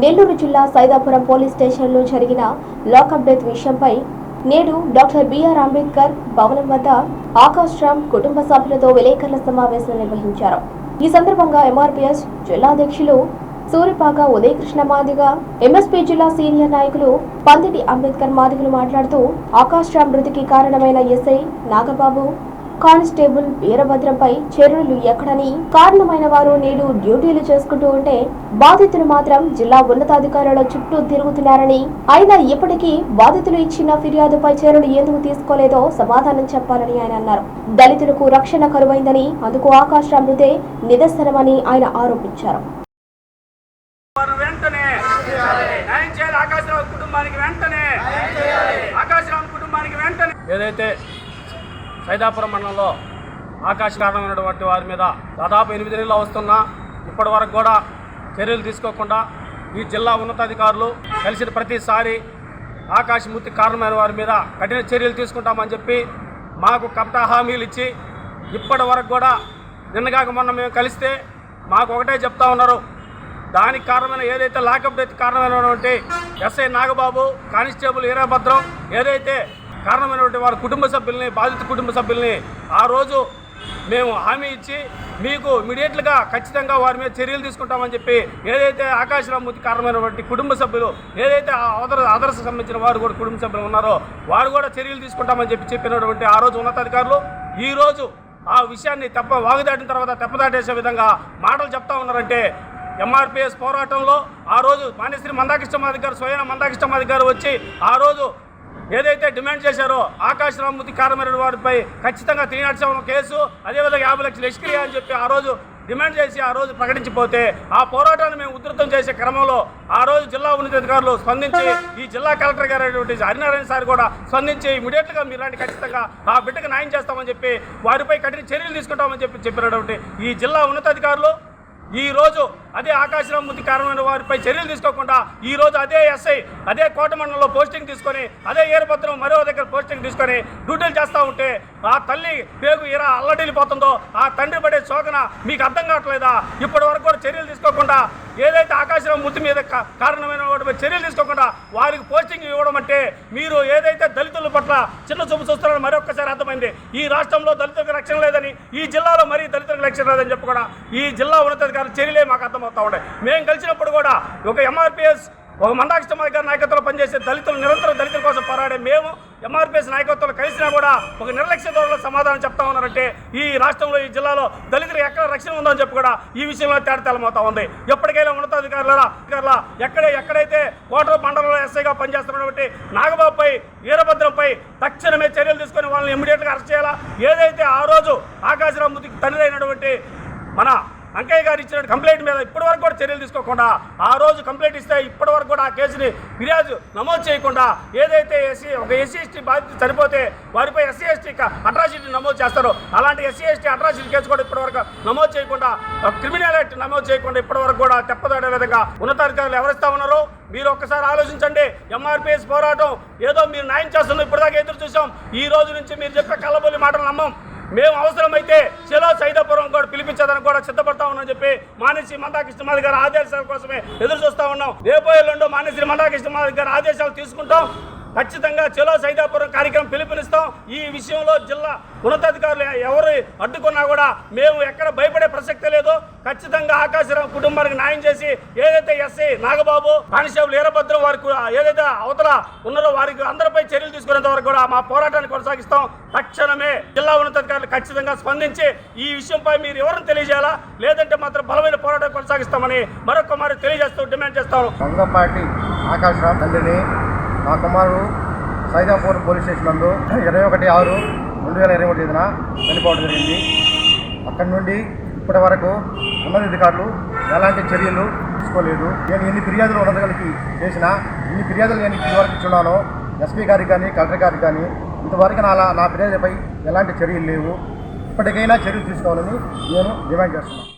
నెల్లూరు జిల్లా సైదాపురం పోలీస్ స్టేషన్లో జరిగిన లాకప్ డెత్ విషయంపై నేడు డాక్టర్ బిఆర్ అంబేద్కర్ భవనం వద్ద ఆకాష్ రామ్ కుటుంబ సభ్యులతో విలేకరుల సమావేశం నిర్వహించారు. ఈ సందర్భంగా ఎంఆర్పీఎస్ జిల్లా అధ్యక్షులు సూరిపాక ఉదయకృష్ణ మాదిగ ఎంఎస్పీ జిల్లా సీనియర్ నాయకులు పందిటి అంబేద్కర్ మాదిగలు మాట్లాడుతూ ఆకాష్ రామ్ మృతికి కారణమైన ఎస్ఐ నాగబాబు కానిస్టేబుల్ వీరభద్రంపై చర్యలు ఎక్కడని కారణమైన వారు నేడు డ్యూటీలు చేసుకుంటూ ఉంటే బాధితులు మాత్రం జిల్లా ఉన్నతాధికారుల చుట్టూ తిరుగుతున్నారని అయినా ఇప్పటికీ బాధితులు ఇచ్చిన ఫిర్యాదుపై చర్యలు ఎందుకు తీసుకోలేదో సమాధానం చెప్పాలని ఆయన అన్నారు. దళితులకు రక్షణ కరువైందని అందుకు ఆకాశ మృతే నిదర్శనమని ఆయన ఆరోపించారు. వారు వెంటనే న్యాయం చేయాలి. ఆకాశరావు కుటుంబానికి వెంటనే ఆకాశరావు కుటుంబానికి వెంటనే. ఏదైతే సైదాపురం మండలంలో ఆకాశ కారణమైనటువంటి వారి మీద దాదాపు ఎనిమిది నెలలు వస్తున్నా ఇప్పటి వరకు కూడా చర్యలు తీసుకోకుండా ఈ జిల్లా ఉన్నతాధికారులు కలిసిన ప్రతిసారి ఆకాశమూర్తి కారణమైన వారి మీద కఠిన చర్యలు తీసుకుంటామని చెప్పి మాకు కపట హామీలు ఇచ్చి ఇప్పటి వరకు కూడా నిన్నగాక మొన్న మేము కలిస్తే మాకు ఒకటే చెప్తా ఉన్నారు. దానికి కారణమైన ఏదైతే లాకప్ డెత్ కారణమైనటువంటి ఎస్ఐ నాగబాబు కానిస్టేబుల్ వీరభద్రం ఏదైతే కారణమైనటువంటి వారి కుటుంబ సభ్యుల్ని బాధిత కుటుంబ సభ్యుల్ని ఆ రోజు మేము హామీ ఇచ్చి మీకు ఇమీడియట్గా ఖచ్చితంగా వారి మీద చర్యలు తీసుకుంటామని చెప్పి ఏదైతే ఆకాశరామూర్తి కారణమైనటువంటి కుటుంబ సభ్యులు ఏదైతే ఆ అదర్ అదర్స్ సంబంధించిన వారు కూడా కుటుంబ సభ్యులు ఉన్నారో వారు కూడా చర్యలు తీసుకుంటామని చెప్పి చెప్పినటువంటి ఆ రోజు ఉన్నతాధికారులు ఈరోజు ఆ విషయాన్ని తెప్ప వాగుదాటిన తర్వాత తెప్పదాటేసే విధంగా మాటలు చెప్తా ఉన్నారంటే ఎంఆర్పిఎస్ పోరాటంలో ఆ రోజు మానేశ్రీ మందాకృష్ణమాది గారు స్వయం మందాకృష్ణమాది గారు వచ్చి ఆ రోజు ఏదైతే డిమాండ్ చేశారో ఆకాశ రామ్మూర్తి కారమైన వారిపై ఖచ్చితంగా త్రీ నాట్ సెవెన్ కేసు అదేవిధంగా యాభై లక్షలు ఎస్క్రియా అని చెప్పి ఆ రోజు డిమాండ్ చేసి ఆ రోజు ప్రకటించిపోతే ఆ పోరాటాన్ని మేము ఉధృతం చేసే క్రమంలో ఆ రోజు జిల్లా ఉన్నతాధికారులు స్పందించి ఈ జిల్లా కలెక్టర్ గారు అయినటువంటి హరినారాయణ సార్ కూడా స్పందించి ఇమీడియట్గా మీరు రాండి ఖచ్చితంగా ఆ బిడ్డకు న్యాయం చేస్తామని చెప్పి వారిపై కఠిన చర్యలు తీసుకుంటామని చెప్పి చెప్పినటువంటి ఈ జిల్లా ఉన్నతాధికారులు ఈ అదే అదే మృతి కారణమైన వారిపై చర్యలు తీసుకోకుండా ఈ రోజు అదే ఎస్ఐ అదే కోట మండలంలో పోస్టింగ్ తీసుకొని అదే ఏర్పత్రం మరో దగ్గర పోస్టింగ్ తీసుకొని డ్యూటీలు చేస్తూ ఉంటే ఆ తల్లి పేగు ఇలా అల్లడిల్లిపోతుందో ఆ తండ్రి పడే శోకన మీకు అర్థం కావట్లేదా? ఇప్పటి వరకు కూడా చర్యలు తీసుకోకుండా ఏదైతే ఆకాశరామూర్తి మీద కారణమైన వాటిపై చర్యలు తీసుకోకుండా వారికి పోస్టింగ్ ఇవ్వడం అంటే మీరు ఏదైతే దళితుల పట్ల చిన్న చూపు చూస్తున్నారో మరొకసారి అర్థమైంది. ఈ రాష్ట్రంలో దళితులకు రక్షణ లేదని ఈ జిల్లాలో మరీ దళితులకు రక్షణ లేదని చెప్పి ఈ జిల్లా ఉన్నతాధికారుల చర్యలే మాకు అర్థం అర్థమవుతా ఉన్నాయి మేము కలిసినప్పుడు కూడా ఒక ఎంఆర్పిఎస్ ఒక మందాకృష్ణ గారి నాయకత్వంలో పనిచేసే దళితులు నిరంతరం దళితుల కోసం పోరాడే మేము ఎంఆర్పిఎస్ నాయకత్వంలో కలిసినా కూడా ఒక నిర్లక్ష్య ధోరణిలో సమాధానం చెప్తా ఉన్నారంటే ఈ రాష్ట్రంలో ఈ జిల్లాలో దళితులకు ఎక్కడ రక్షణ ఉందని చెప్పి కూడా ఈ విషయంలో తేడతెల్లమవుతా ఉంది. ఎప్పటికైనా ఉన్నతాధికారుల అధికారుల ఎక్కడే ఎక్కడైతే ఓటర్ మండలంలో ఎస్ఐగా పనిచేస్తున్నటువంటి నాగబాబుపై వీరభద్రంపై తక్షణమే చర్యలు తీసుకొని వాళ్ళని ఇమ్మీడియట్గా అరెస్ట్ చేయాలా? ఏదైతే ఆ రోజు ఆకాశరామూర్తికి తండ్రి అయినటువంటి మన అంకయ్య గారు ఇచ్చిన కంప్లైంట్ మీద ఇప్పటి వరకు కూడా చర్యలు తీసుకోకుండా ఆ రోజు కంప్లైంట్ ఇస్తే ఇప్పటి వరకు కూడా ఆ కేసుని ఫిర్యాదు నమోదు చేయకుండా ఏదైతే ఎస్సీ ఒక ఎస్సీ ఎస్టీ బాధితులు చనిపోతే వారిపై ఎస్సీ ఎస్టీ అట్రాసిటీ నమోదు చేస్తారో అలాంటి ఎస్సీ ఎస్టీ అట్రాసిటీ కేసు కూడా ఇప్పటివరకు నమోదు చేయకుండా క్రిమినల్ యాక్ట్ నమోదు చేయకుండా ఇప్పటి వరకు కూడా తెప్పదాడే విధంగా ఉన్నతాధికారులు ఎవరిస్తా ఉన్నారో మీరు ఒక్కసారి ఆలోచించండి. ఎంఆర్పిఎస్ పోరాటం ఏదో మీరు న్యాయం చేస్తున్నారు ఇప్పటిదాకా ఎదురు చూసాం. ఈ రోజు నుంచి మీరు చెప్పే కళ్ళబొల్లి మాటలు నమ్మం. మేము అవసరమైతే శిలా సైదాపురం కూడా పిలిపించదని కూడా సిద్ధపడతా ఉన్నాం చెప్పి మానేసి మందాకృష్ణమాది గారి ఆదేశాల కోసమే ఎదురు చూస్తా ఉన్నాం. రేపు ఎల్లుండో మానేసి మందాకృష్ణమాది గారి ఆదేశాలు తీసుకుంటాం. ఖచ్చితంగా చెలో సైదాపురం కార్యక్రమం పిలుపునిస్తాం. ఈ విషయంలో జిల్లా ఉన్నతాధికారులు ఎవరు అడ్డుకున్నా కూడా మేము ఎక్కడ భయపడే ప్రసక్తి లేదు. ఖచ్చితంగా ఆకాశరావు కుటుంబానికి న్యాయం చేసి ఏదైతే ఎస్ఐ నాగబాబు కానిస్టేబుల్ వీరభద్రం వారికి ఏదైతే అవతల ఉన్నారో వారికి అందరిపై చర్యలు తీసుకునేంత వరకు కూడా మా పోరాటాన్ని కొనసాగిస్తాం. తక్షణమే జిల్లా ఉన్నతాధికారులు ఖచ్చితంగా స్పందించి ఈ విషయంపై మీరు ఎవరిని తెలియజేయాలా? లేదంటే మాత్రం బలమైన పోరాటం కొనసాగిస్తామని మరొక మరి తెలియజేస్తూ డిమాండ్ చేస్తాం వంగపాటి ఆకాశరావు తండ్రిని నా కుమారుడు సైదాపూర్ పోలీస్ స్టేషన్ నందు ఇరవై ఒకటి ఆరు రెండు వేల ఇరవై ఒకటి తేదీన చనిపోవడం జరిగింది. అక్కడి నుండి ఇప్పటి వరకు ఉన్నతాధికారులు ఎలాంటి చర్యలు తీసుకోలేదు. నేను ఎన్ని ఫిర్యాదులు ఉన్నతగలికి చేసినా ఎన్ని ఫిర్యాదులు నేను ఇప్పటివరకు ఇచ్చున్నానో ఎస్పీ గారికి కానీ కలెక్టర్ గారికి కానీ ఇంతవరకు నా నా ఫిర్యాదులపై ఎలాంటి చర్యలు లేవు. ఇప్పటికైనా చర్యలు తీసుకోవాలని నేను డిమాండ్ చేస్తున్నాను.